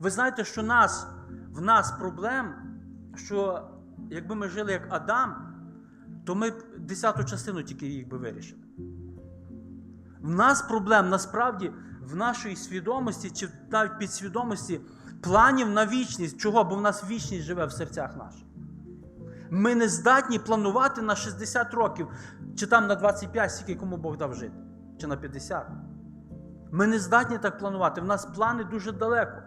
Ви знаєте, що нас, в нас проблем, що якби ми жили як Адам, то ми б десяту частину тільки їх би вирішили. В нас проблем насправді в нашій свідомості чи навіть підсвідомості планів на вічність. Чого? Бо в нас вічність живе в серцях наших. Ми не здатні планувати на 60 років, чи там на 25, скільки кому Бог дав жити, чи на 50. Ми не здатні так планувати. В нас плани дуже далеко.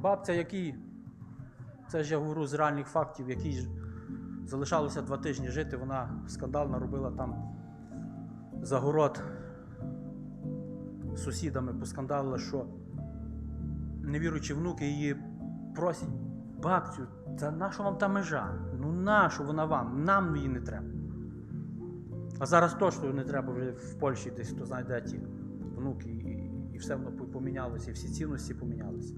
Бабця, який, це ж я говорю з реальних фактів, який залишалося два тижні жити, вона скандал наробила там загород сусідами, поскандалила, що невіруючі внуки її просять, бабцю, та нащо вам та межа? Ну нащо вона вам? Нам її не треба. А зараз точно не треба вже в Польщі десь хто знає, де ті внуки, і, і все воно помінялося, і всі цінності помінялися.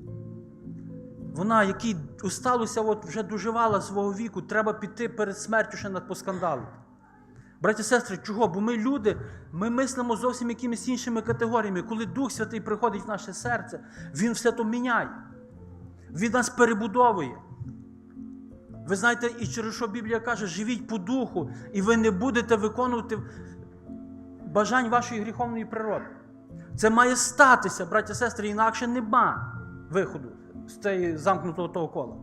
Вона, який усталося, от вже доживала свого віку, треба піти перед смертю ще на поскандалити. Браті і сестри, чого? Бо ми люди, ми мислимо зовсім якимись іншими категоріями. Коли Дух Святий приходить в наше серце, Він все то міняє. Він нас перебудовує. Ви знаєте, і через що Біблія каже, живіть по духу, і ви не будете виконувати бажань вашої гріховної природи. Це має статися, браті і сестри, інакше нема виходу з цієї замкнутого того кола.